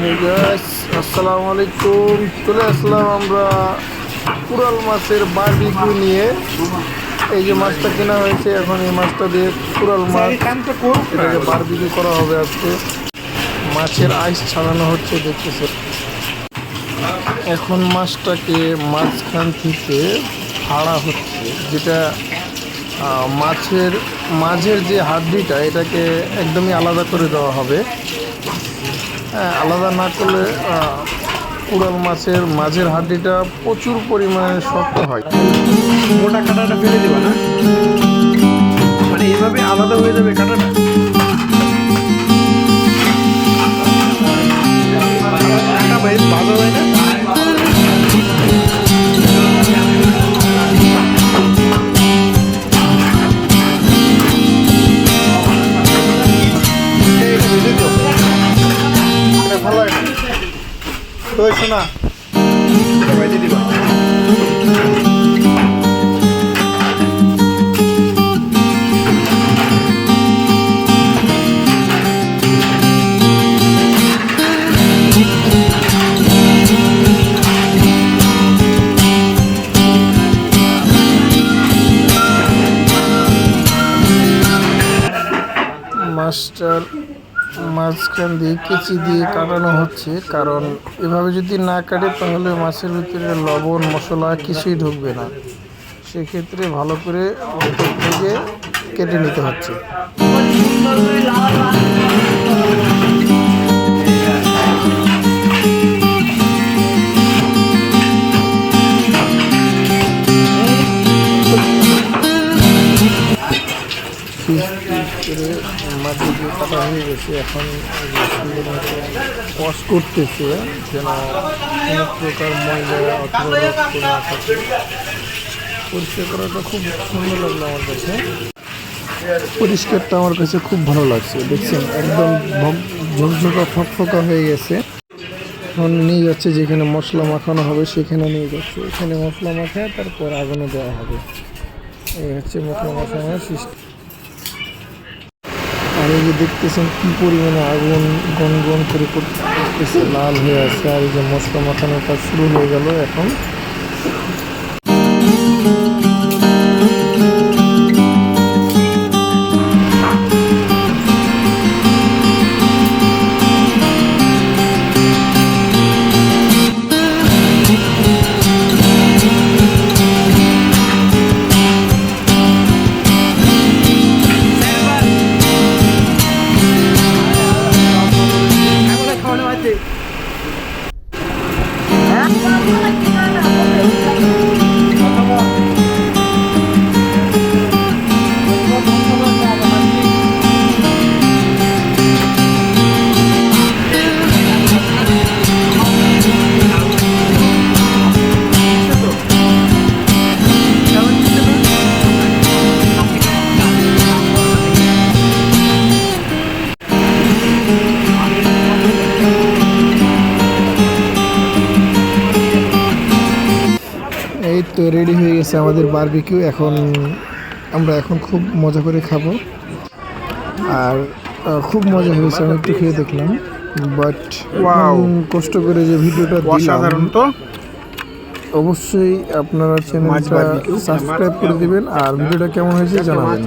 আসসালামু আলাইকুম চলে আসলাম আমরা কুড়াল মাছের বারবিকিউ নিয়ে। এই যে মাছটা কেনা হয়েছে এখন এই মাছটা দিয়ে কুড়াল মাছ এটাকে বারবিকিউ করা হবে আজকে। মাছের আইস ছাড়ানো হচ্ছে দেখতেছে। এখন মাছটাকে মাঝখান থেকে ফাড়া হচ্ছে যেটা মাছের মাঝের যে হাড্ডিটা এটাকে একদমই আলাদা করে দেওয়া হবে। আলাদা না করলে কুড়াল মাছের মাঝের হাড্ডিটা প্রচুর পরিমাণে শক্ত হয়। গোটা কাঁটাটা ফেলে দেবো না? মানে এভাবে আলাদা হয়ে যাবে কাঁটাটা? তো শোনা এটা ভেজে দিবা মাছটার মাঝখান দিয়ে কেচি দিয়ে কাটানো হচ্ছে, কারণ এভাবে যদি না কাটে তাহলে মাছের ভিতরে লবণ, মশলা কিছুই ঢুকবে না। সেক্ষেত্রে ভালো করে থেকে কেটে নিতে হচ্ছে। করে মাটি দিয়ে কাটা হয়ে গেছে এখন ওয়াশ করতেছে যেন কোনো প্রকার ময়লা অথবা পরিষ্কার করাটা খুব সুন্দর লাগল আমার কাছে পরিষ্কারটা আমার কাছে খুব ভালো লাগছে। দেখছেন, একদম ঝকঝকা, ফকফকা হয়ে গেছে। এখন নিয়ে যাচ্ছে যেখানে মশলা মাখানো হবে, সেখানে নিয়ে যাচ্ছে। এখানে মশলা মাখায় তারপর আগুনে দেওয়া হবে। এই হচ্ছে মশলা মাখানোর সিস্টেম। এই যে দেখতেছেন কি পরিমাণে আগুন গন গন করে করতেছে লাল হয়ে আছে আর এই যে মশলা মাখানোটা শুরু হয়ে গেল এখন। এই তো রেডি হয়ে গেছে আমাদের বারবিকিউ এখন আমরা এখন খুব মজা করে খাব। আর খুব মজা হয়েছে আমি একটু খেয়ে দেখলাম। বাট. কষ্ট করে যে ভিডিওটা সাধারণত অসাধারণ তো। অবশ্যই আপনারা চ্যানেলটা সাবস্ক্রাইব করে দিবেন আর ভিডিওটা কেমন হয়েছে জানাবেন।